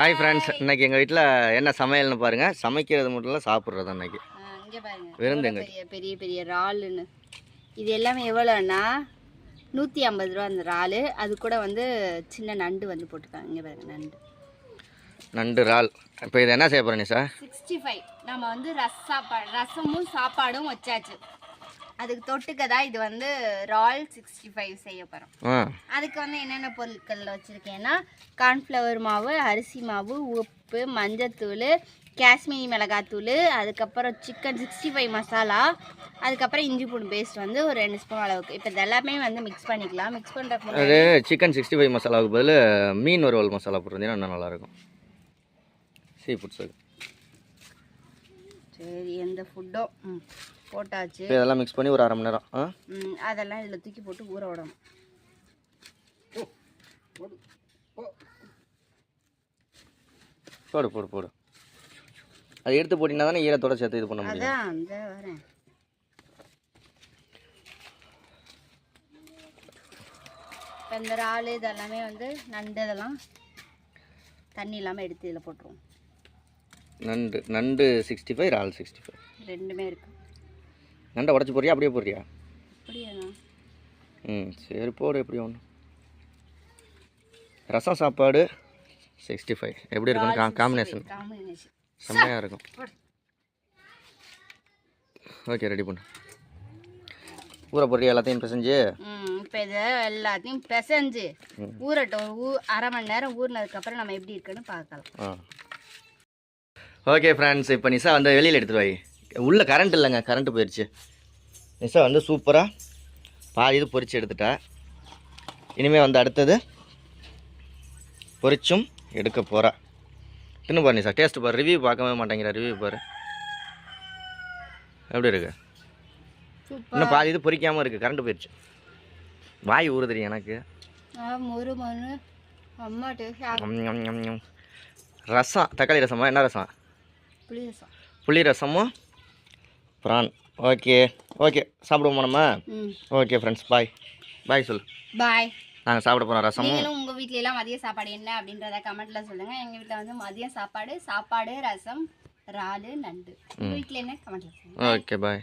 Hi friends இன்னைக்கு எங்கள் வீட்டில் என்ன சமையல்னு பாருங்கள் சமைக்கிறது மட்டும் இல்லை சாப்பிட்றது இன்னைக்கு. ஆ, இங்க பாருங்க. விருந்துங்க. பெரிய பெரிய பெரிய இறாலுன்னு. இது எல்லாமே எவ்வளோன்னா நூற்றி ஐம்பது ரூபா அந்த இறாலு. அது கூட வந்து சின்ன நண்டு வந்து போட்டிருக்காங்க இங்கே பாருங்க நண்டு. நண்டு இறால். இப்போ இது என்ன செய்ய போகிறேன் சார் சிக்ஸ்டி ஃபைவ் நம்ம வந்து ரஸ் சாப்பாடு ரசமும் சாப்பாடும் வச்சாச்சு. அதுக்கு தொட்டுக்க தான் இது வந்து ரால் சிக்ஸ்டி ஃபைவ் செய்ய போகிறோம் அதுக்கு வந்து என்னென்ன பொருட்கள் வச்சுருக்கேன்னா கார்ன்ஃப்ளவர் மாவு அரிசி மாவு உப்பு மஞ்சத்தூள் காஷ்மீரி மிளகாத்தூள் அதுக்கப்புறம் சிக்கன் சிக்ஸ்டி ஃபைவ் மசாலா அதுக்கப்புறம் இஞ்சி பூண்டு பேஸ்ட் வந்து ஒரு ரெண்டு ஸ்பூன் அளவுக்கு. இப்போ இது எல்லாமே வந்து மிக்ஸ் பண்ணிக்கலாம். மிக்ஸ் பண்ணுறதுக்கு சிக்கன் சிக்ஸ்டி ஃபைவ் மசாலாவுக்கு பதில் மீன் வறுவல் மசாலா போட்டிருந்தீங்கன்னா இன்னும் நல்லாயிருக்கும். சீ ஃபுட்ஸ் சரி எந்த ஃபுட்டும் ம். போட்டாச்சு. இதெல்லாம் மிக்ஸ் பண்ணி ஒரு அரை மணி நேரம். அதெல்லாம் இதில் தூக்கி போட்டு ஊற விடணும். போடு போடு போடு அது எடுத்து போட்டிங்கன்னா தானே ஈரத்தோட சேர்த்து இது பண்ண முடியும். இந்த இறால் இதெல்லாமே வந்து நண்டு இதெல்லாம் தண்ணி இல்லாமல் எடுத்து இதில் போட்டுருவோம். நண்டு நண்டு சிக்ஸ்டி ஃபைவ் இறால் சிக்ஸ்டி ஃபைவ் ரெண்டுமே இருக்கு. நண்டை உடச்சி போடுறியா? அப்படியே போடுறியா? ம் சரி போடு எப்படி ஒன்று ரசம் சாப்பாடு சிக்ஸ்டி ஃபைவ் எப்படி இருக்கும் காம்பினேஷன் செம்மையாக இருக்கும். ஓகே ரெடி பண்ணு ஊற போடுறியா எல்லாத்தையும் பிசைஞ்சு? இப்போ இதை எல்லாத்தையும் பிசைஞ்சு. ஊறட்டும். ஊ அரை மணி நேரம் ஊறினதுக்கப்புறம் நம்ம எப்படி இருக்குன்னு பார்க்கலாம். ஓகே ஃப்ரெண்ட்ஸ் இப்போ நிஷா வந்து வெளியில் எடுத்துட்டு வை உள்ள கரண்ட் இல்லைங்க கரண்ட் போயிடுச்சு நிஷா வந்து சூப்பராக பாதி இது பொரிச்சு எடுத்துட்டா. இனிமேல் வந்து அடுத்தது பொரிச்சும் எடுக்க போகிறா தின்னு பாரு நிஷா டேஸ்ட் பாரு. ரிவ்யூ பார்க்கவே மாட்டேங்கிற ரிவ்யூ பாரு. எப்படி இருக்கு? இன்னும் பாதி இது பொரிக்காமல் இருக்குது கரண்ட் போயிடுச்சு வாய் ஊறுதுடி எனக்கு. ரசம் தக்காளி ரசமா? என்ன ரசம்? புளி ரசம். புளி ரசமும் ப்ரான். Okay okay. சாப்பிடுவோமா நம்ம? ஓகே ஃப்ரெண்ட்ஸ் பாய் பாய் சொல் பாய் நாங்கள் சாப்பிட போகிறோம் ரசமும். நீங்களும் உங்க வீட்ல எல்லாம் மதிய சாப்பாடு என்ன அப்படின்றத கமெண்ட்ல சொல்லுங்க. எங்க வீட்ல வந்து மதிய சாப்பாடு சாப்பாடு ரசம் இறாலு நண்டு. உங்க வீட்ல என்ன கமெண்ட்ல சொல்லுங்க? Okay bye